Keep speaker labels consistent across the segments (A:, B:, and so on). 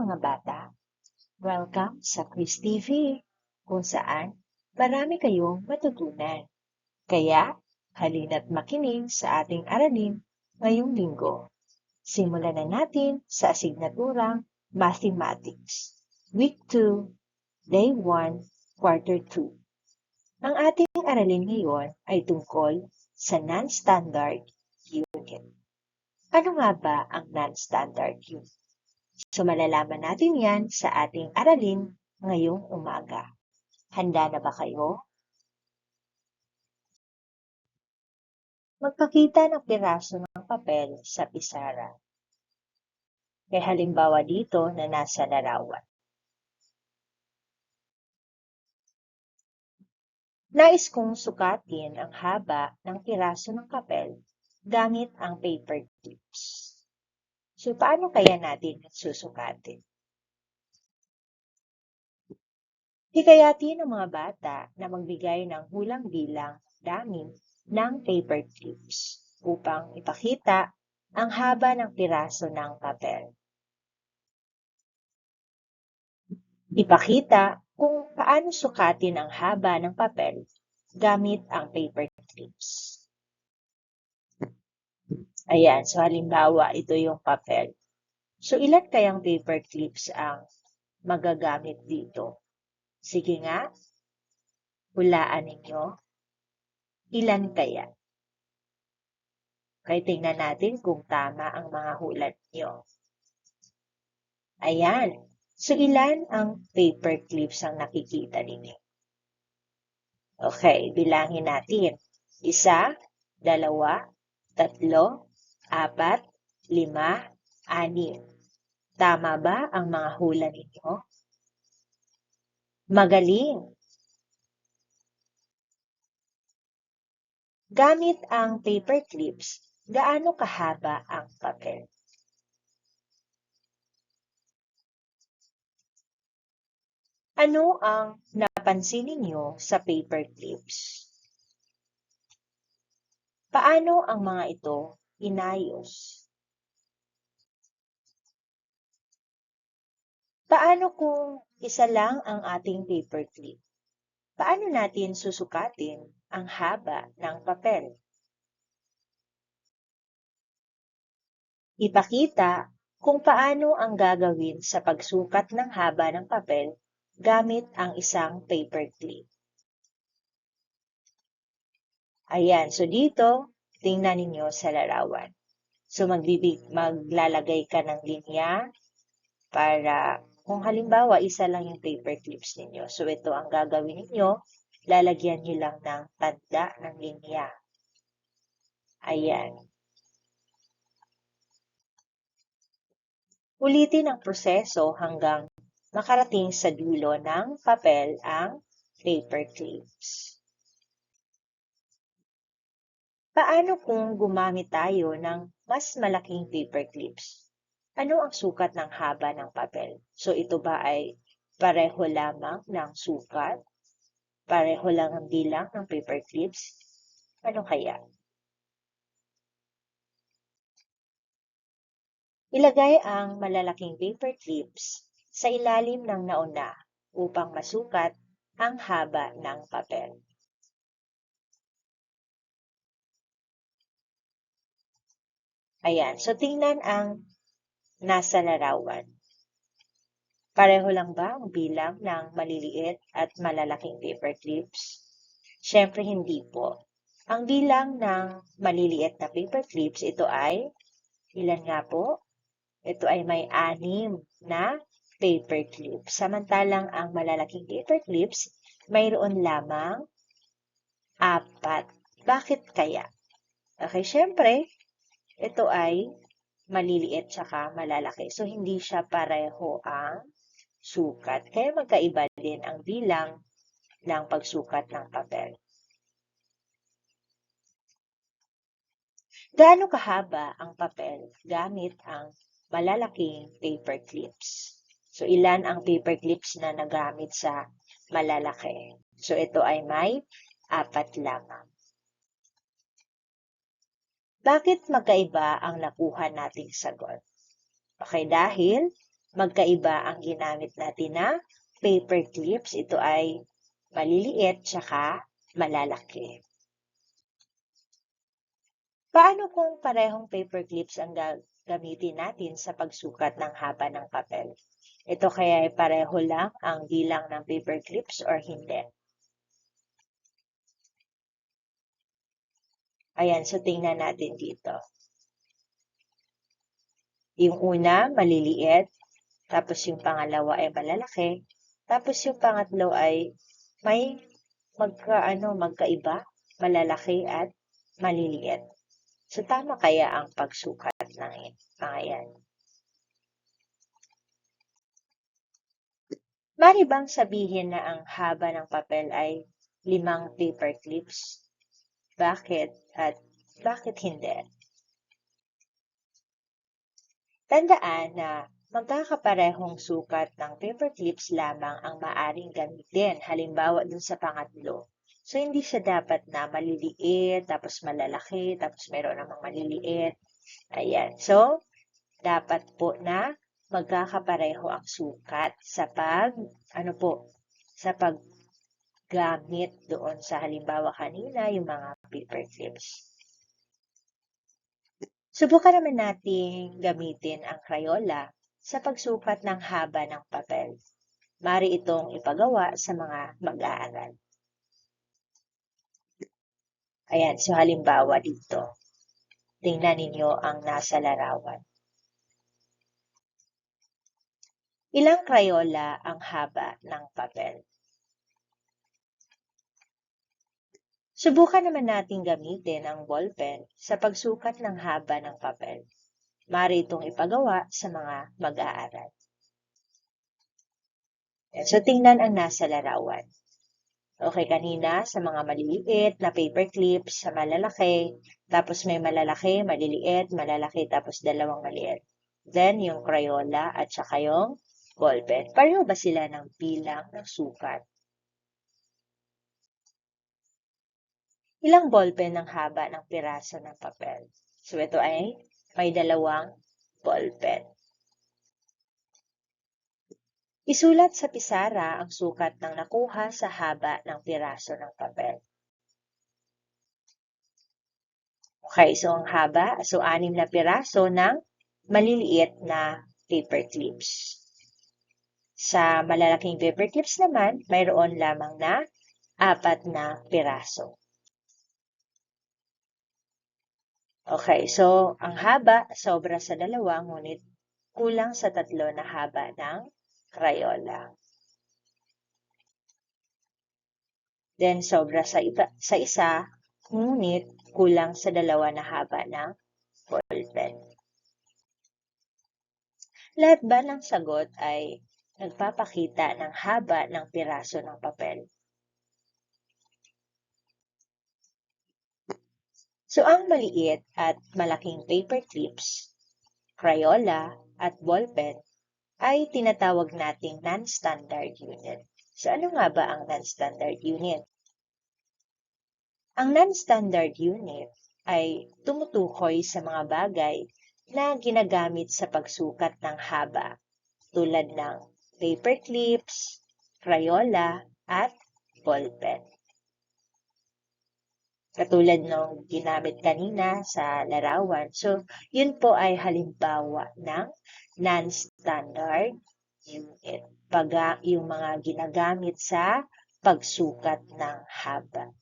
A: mga bata! Welcome sa Quiz TV, kung saan marami kayong matutunan. Kaya, halina't makinig sa ating aralin ngayong linggo. Simulan na natin sa asignaturang Mathematics, Week 2, Day 1, Quarter 2. Ang ating aralin ngayon ay tungkol sa non-standard unit. Ano nga ba ang non-standard unit? So malalaman natin yan sa ating aralin ngayong umaga. Handa na ba kayo? Magpakita ng piraso ng papel sa pisara. Kaya halimbawa dito na nasa larawan. Nais kong sukatin ang haba ng piraso ng papel gamit ang paper clips. So, paano kaya natin susukatin? Hikayatin ng mga bata na magbigay ng hulang bilang dami ng paper clips upang ipakita ang haba ng piraso ng papel. Ipakita kung paano sukatin ang haba ng papel gamit ang paper clips. Ayan, so halimbawa, ito yung papel. So, ilan kayang paper clips ang magagamit dito? Sige nga, hulaan ninyo. Ilan kaya? Kaya tingnan natin kung tama ang mga hulat nyo. Ayan. So, ilan ang paper clips ang nakikita ninyo? Okay, bilangin natin. Isa, dalawa, tatlo, apat, lima, anim. Tama ba ang mga hula ninyo? Magaling! Gamit ang paper clips, gaano kahaba ang papel? Ano ang napansin ninyo sa paper clips? Paano ang mga ito inayos. Paano kung isa lang ang ating paperclip? Paano natin susukatin ang haba ng papel? Ipakita kung paano ang gagawin sa pagsukat ng haba ng papel gamit ang isang paperclip. Ayan, so dito, Tingnan ninyo sa larawan. So magbibig, maglalagay ka ng linya para kung halimbawa isa lang yung paper clips ninyo. So ito ang gagawin ninyo, lalagyan nyo lang ng tanda ng linya. Ayan. Ulitin ang proseso hanggang makarating sa dulo ng papel ang paper clips. Paano kung gumamit tayo ng mas malaking paper clips? Ano ang sukat ng haba ng papel? So ito ba ay pareho lamang ng sukat? Pareho lang ang bilang ng paper clips? Ano kaya? Ilagay ang malalaking paper clips sa ilalim ng nauna upang masukat ang haba ng papel. Ayan. So, tingnan ang nasa larawan. Pareho lang ba ang bilang ng maliliit at malalaking paper clips? Siyempre, hindi po. Ang bilang ng maliliit na paper clips, ito ay, ilan nga po? Ito ay may anim na paper clips. Samantalang ang malalaking paper clips, mayroon lamang apat. Bakit kaya? Okay, syempre, ito ay maliliit tsaka malalaki. So, hindi siya pareho ang sukat. Kaya magkaiba din ang bilang ng pagsukat ng papel. Gaano kahaba ang papel gamit ang malalaking paper clips? So, ilan ang paper clips na nagamit sa malalaki? So, ito ay may apat lamang. Bakit magkaiba ang nakuha nating sagot? Okay, dahil magkaiba ang ginamit natin na paper clips. Ito ay maliliit tsaka malalaki. Paano kung parehong paper clips ang gagamitin natin sa pagsukat ng haba ng papel? Ito kaya ay pareho lang ang bilang ng paper clips or hindi? Ayan, so tingnan natin dito. Yung una, maliliit. Tapos yung pangalawa ay malalaki. Tapos yung pangatlo ay may magka, ano, magkaiba, malalaki at maliliit. So, tama kaya ang pagsukat ng mga? Mari bang sabihin na ang haba ng papel ay limang paper clips? Bakit at bakit hindi? Tandaan na magkakaparehong sukat ng paper clips lamang ang maaring gamitin. Halimbawa dun sa pangatlo, So, hindi siya dapat na maliliit, tapos malalaki, tapos meron namang maliliit. Ayan. So, dapat po na magkakapareho ang sukat sa pag, ano po, sa paggamit doon sa halimbawa kanina, yung mga paper clips. Subukan naman natin gamitin ang Crayola sa pagsukat ng haba ng papel. Mari itong ipagawa sa mga mag-aaral. Ayan, so halimbawa dito. Tingnan ninyo ang nasa larawan. Ilang Crayola ang haba ng papel? Subukan naman natin gamitin ang ballpen sa pagsukat ng haba ng papel. Mari itong ipagawa sa mga mag-aaral. So, tingnan ang nasa larawan. Okay, kanina sa mga maliliit na paper clips, sa malalaki, tapos may malalaki, maliliit, malalaki, tapos dalawang maliit. Then, yung Crayola at saka yung ballpen. Pareho ba sila ng bilang ng sukat? Ilang ballpen ang haba ng piraso ng papel? So, ito ay may dalawang ballpen. Isulat sa pisara ang sukat ng nakuha sa haba ng piraso ng papel. Okay, so ang haba, so anim na piraso ng maliliit na paper clips. Sa malalaking paper clips naman, mayroon lamang na apat na piraso. Okay, so ang haba sobra sa dalawa, ngunit kulang sa tatlo na haba ng Crayola. Then, sobra sa, iba, sa isa, ngunit kulang sa dalawa na haba ng ballpen. Lahat ba ng sagot ay nagpapakita ng haba ng piraso ng papel? So, ang maliit at malaking paper clips, Crayola at ballpen ay tinatawag nating non-standard unit. So ano nga ba ang non-standard unit? Ang non-standard unit ay tumutukoy sa mga bagay na ginagamit sa pagsukat ng haba tulad ng paper clips, Crayola, at ballpen. Katulad ng ginamit kanina sa larawan. So, yun po ay halimbawa ng non-standard unit. Paga, yung mga ginagamit sa pagsukat ng haba.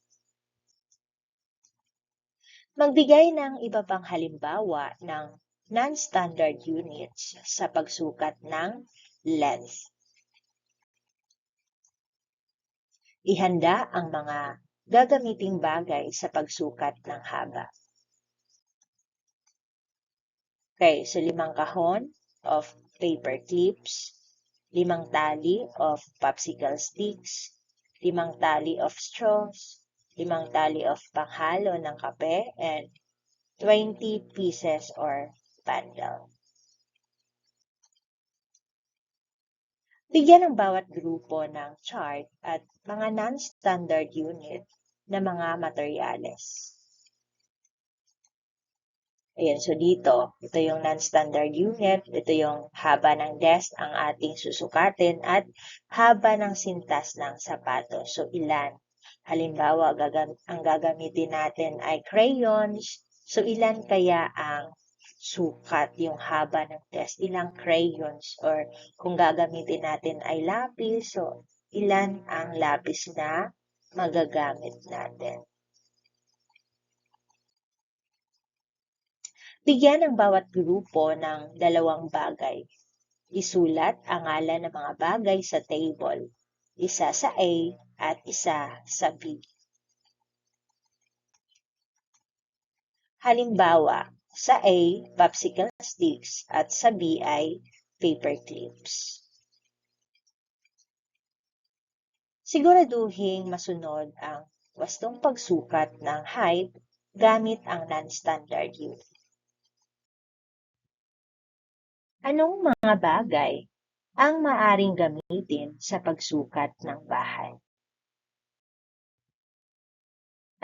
A: Magbigay ng iba pang halimbawa ng non-standard units sa pagsukat ng length. Ihanda ang mga gagamiting bagay sa pagsukat ng haba. Okay, so limang kahon, of paper clips, limang tali of popsicle sticks, limang tali of straws, limang tali of panghalo ng kape, and 20 pieces or bundle. Bigyan ng bawat grupo ng chart at mga non-standard unit na mga materyales. Ayan, so dito, ito yung non-standard unit, ito yung haba ng desk ang ating susukatin at haba ng sintas ng sapatos. So, ilan? Halimbawa, gagam ang gagamitin natin ay crayons. So, ilan kaya ang sukat, yung haba ng desk? Ilang crayons? Or kung gagamitin natin ay lapis, so ilan ang lapis na magagamit natin? Bigyan ang bawat grupo ng dalawang bagay. Isulat ang ngalan ng mga bagay sa table. Isa sa A at isa sa B. Halimbawa, sa A, popsicle sticks at sa B ay paper clips. Siguraduhin masunod ang wastong pagsukat ng height gamit ang non-standard unit. Anong mga bagay ang maaring gamitin sa pagsukat ng bahay?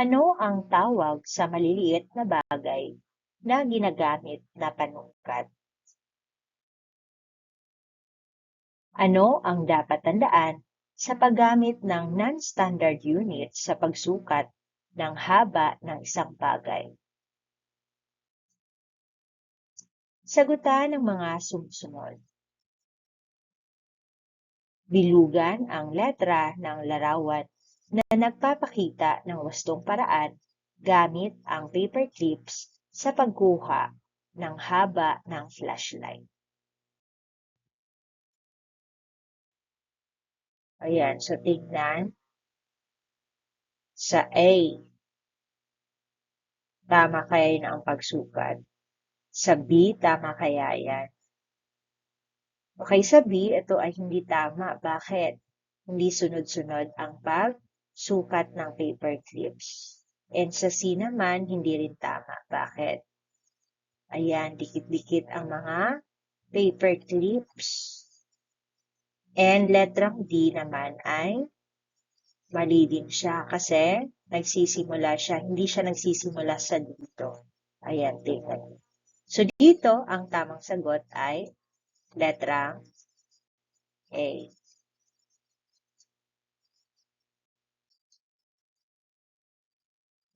A: Ano ang tawag sa maliliit na bagay na ginagamit na panungkat? Ano ang dapat tandaan sa paggamit ng non-standard unit sa pagsukat ng haba ng isang bagay? Sagutan ng mga sumusunod. Bilugan ang letra ng larawan na nagpapakita ng wastong paraan gamit ang paper clips sa pagkuha ng haba ng flashlight. Ayan, so tignan. Sa A, tama kaya yun ang pagsukat. Sa B, tama kaya yan? Okay, sa B, ito ay hindi tama. Bakit? Hindi sunod-sunod ang pagsukat ng paper clips. And sa C naman, hindi rin tama. Bakit? Ayan, dikit-dikit ang mga paper clips. And letrang D naman ay mali din siya kasi nagsisimula siya, hindi siya nagsisimula sa dito. Ayan, tingnan niyo. So, dito, ang tamang sagot ay letra A.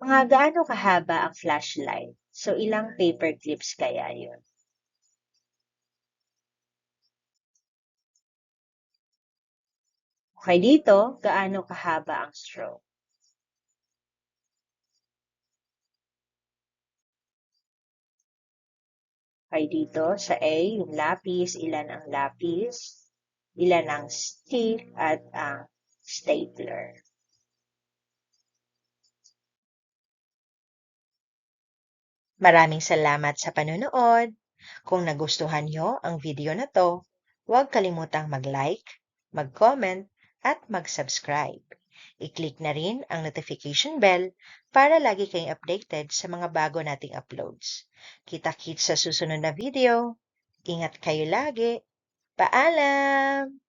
A: Mga gaano kahaba ang flashlight? So, ilang paper clips kaya yun? Okay, dito, gaano kahaba ang stroke? Okay, dito sa A, yung lapis, ilan ang lapis, ilan ang stick, at ang stapler. Maraming salamat sa panonood. Kung nagustuhan nyo ang video na to, huwag kalimutang mag-like, mag-comment, at mag-subscribe. I-click na rin ang notification bell para lagi kayong updated sa mga bago nating uploads. Kita-kits sa susunod na video. Ingat kayo lagi. Paalam!